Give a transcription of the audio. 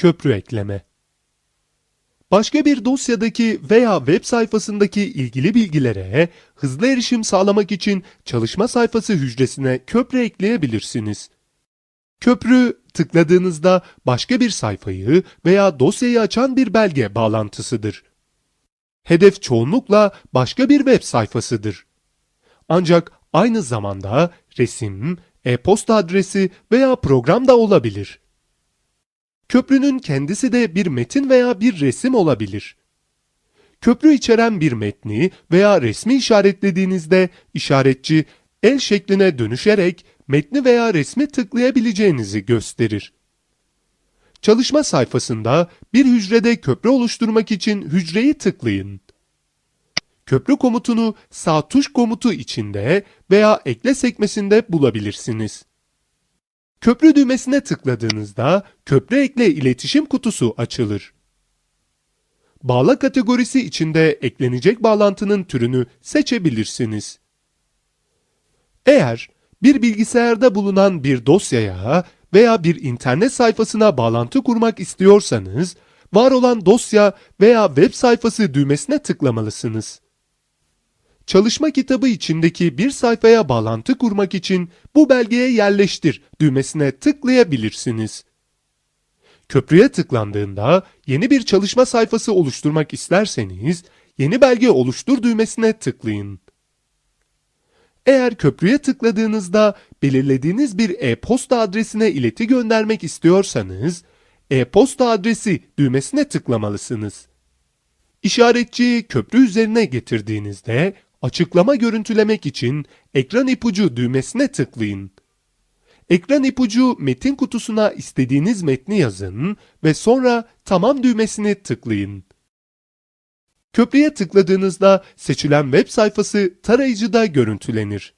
köprü ekleme. Başka bir dosyadaki veya web sayfasındaki ilgili bilgilere hızlı erişim sağlamak için çalışma sayfası hücresine köprü ekleyebilirsiniz. Köprü tıkladığınızda başka bir sayfayı veya dosyayı açan bir belge bağlantısıdır. Hedef çoğunlukla başka bir web sayfasıdır. Ancak aynı zamanda resim, e-posta adresi veya program da olabilir. Köprünün kendisi de bir metin veya bir resim olabilir. Köprü içeren bir metni veya resmi işaretlediğinizde işaretçi el şekline dönüşerek metni veya resmi tıklayabileceğinizi gösterir. Çalışma sayfasında bir hücrede köprü oluşturmak için hücreyi tıklayın. Köprü komutunu sağ tuş komutu içinde veya ekle sekmesinde bulabilirsiniz. Köprü düğmesine tıkladığınızda köprü ekle iletişim kutusu açılır. Bağla kategorisi içinde eklenecek bağlantının türünü seçebilirsiniz. Eğer bir bilgisayarda bulunan bir dosyaya veya bir internet sayfasına bağlantı kurmak istiyorsanız, var olan dosya veya web sayfası düğmesine tıklamalısınız. Çalışma kitabı içindeki bir sayfaya bağlantı kurmak için bu belgeye yerleştir düğmesine tıklayabilirsiniz. Köprüye tıklandığında yeni bir çalışma sayfası oluşturmak isterseniz yeni belge oluştur düğmesine tıklayın. Eğer köprüye tıkladığınızda belirlediğiniz bir e-posta adresine ileti göndermek istiyorsanız e-posta adresi düğmesine tıklamalısınız. İşaretçiyi köprü üzerine getirdiğinizde açıklama görüntülemek için ekran ipucu düğmesine tıklayın. Ekran ipucu metin kutusuna istediğiniz metni yazın ve sonra tamam düğmesini tıklayın. Köprüye tıkladığınızda seçilen web sayfası tarayıcıda görüntülenir.